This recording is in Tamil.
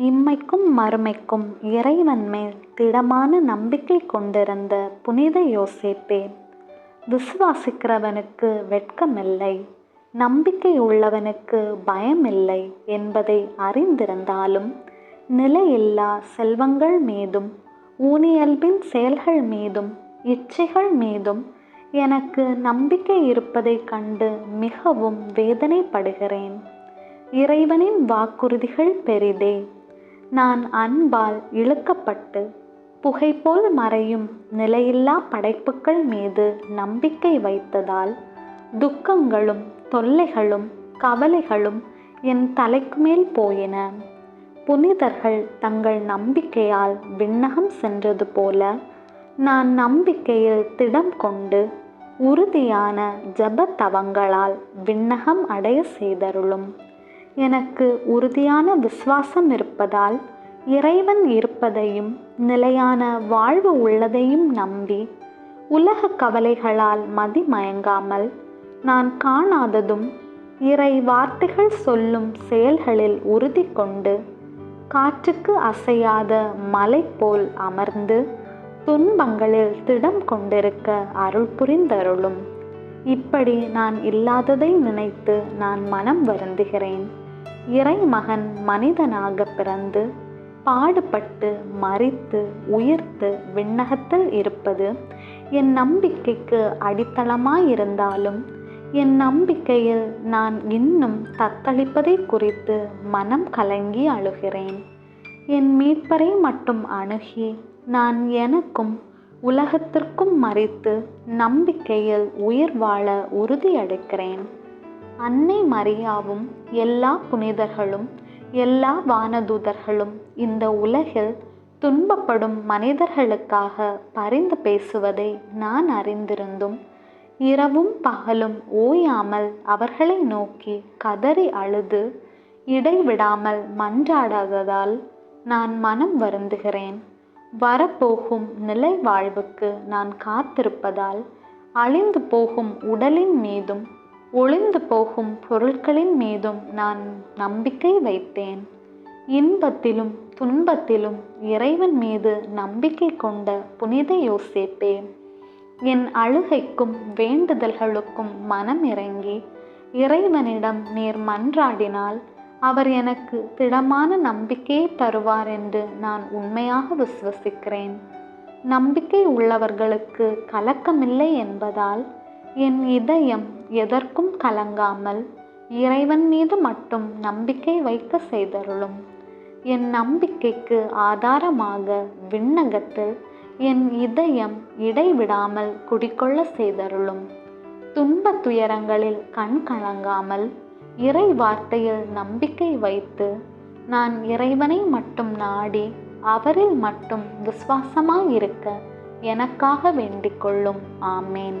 இம்மைக்கும் மறுமைக்கும் இறைவன் மேல் திடமான நம்பிக்கை கொண்டிருந்த புனித யோசேப்பே விசுவாசிக்கிறவனுக்கு வெட்கமில்லை நம்பிக்கை உள்ளவனுக்கு பயமில்லை என்பதை அறிந்திருந்தாலும் நிலையில்லா செல்வங்கள் மீதும் ஊனியல்பின் செயல்கள் மீதும் இச்சைகள் மீதும் எனக்கு நம்பிக்கை இருப்பதை கண்டு மிகவும் வேதனைப்படுகிறேன். இறைவனின் வாக்குறுதிகள் பெரிதே நான் அன்பால் இழுக்கப்பட்டு புகைபோல் மறையும் நிலையில்லா படைப்புக்கள் மீது நம்பிக்கை வைத்ததால் துக்கங்களும் தொல்லைகளும் கவலைகளும் என் தலைக்கு மேல் போயின. புனிதர்கள் தங்கள் நம்பிக்கையால் விண்ணகம் சென்றது போல நான் நம்பிக்கையில் திடம் கொண்டு உறுதியான ஜப தவங்களால் விண்ணகம் அடைய செய்தருளும். எனக்கு உறுதியான விசுவாசம் இருப்பதால் இறைவன் இருப்பதையும் நிலையான வாழ்வு உள்ளதையும் நம்பி உலக கவலைகளால் மதிமயங்காமல் நான் காணாததும் இறை வார்த்தைகள் சொல்லும் செயல்களில் உறுதி கொண்டு காற்றுக்கு அசையாத மலை போல் அமர்ந்து துன்பங்களில் திடம் கொண்டிருக்க அருள் புரிந்தருளும். இப்படி நான் இல்லாததை நினைத்து நான் மனம் வருந்துகிறேன். இறைமகன் மனிதனாக பிறந்து பாடுபட்டு மறித்து உயிர்த்து விண்ணகத்தில் இருப்பது என் நம்பிக்கைக்கு அடித்தளமாயிருந்தாலும் என் நம்பிக்கையில் நான் இன்னும் தத்தளிப்பதை குறித்து மனம் கலங்கி அழுகிறேன். என் மீட்பரை மட்டும் அணுகி நான் எனக்கும் உலகத்திற்கும் மறித்து நம்பிக்கையில் உயிர் வாழ உறுதியெடுக்கிறேன் அன்னை மரியாவும் எல்லா புனிதர்களும் எல்லா வானதூதர்களும் இந்த உலகில் துன்பப்படும் மனிதர்களுக்காக பரிந்து பேசுவதை நான் அறிந்திருந்தும் இரவும் பகலும் ஓயாமல் அவர்களை நோக்கி கதறி அழுது இடைவிடாமல் மன்றாடாததால் நான் மனம் வருந்துகிறேன். வரப்போகும் நிலை வாழ்வுக்கு நான் காத்திருப்பதால் அழிந்து போகும் உடலின் மீதும் ஒளிந்து போகும் பொருட்களின் மீதும் நான் நம்பிக்கை வைத்தேன். இன்பத்திலும் துன்பத்திலும் இறைவன் மீது நம்பிக்கை கொண்ட புனித யோசிப்பேன். என் அழுகைக்கும் வேண்டுதல்களுக்கும் மனம் இறங்கி இறைவனிடம் நீர் மன்றாடினால் அவர் எனக்கு திடமான நம்பிக்கையை தருவார் என்று நான் உண்மையாக விசுவசிக்கிறேன். நம்பிக்கை உள்ளவர்களுக்கு கலக்கமில்லை என்பதால் என் இதயம் எதற்கும் கலங்காமல் இறைவன் மீது மட்டும் நம்பிக்கை வைக்க செய்தருளும். என் நம்பிக்கைக்கு ஆதாரமாக விண்ணகத்தில் என் இதயம் இடைவிடாமல் குடிக்கொள்ள செய்தருளும். துன்ப துயரங்களில் கண் கலங்காமல் இறை வார்த்தையில் நம்பிக்கை வைத்து நான் இறைவனை மட்டும் நாடி அவரில் மட்டும் விசுவாசமாயிருக்க எனக்காக வேண்டிக் கொள்ளும். ஆமேன்.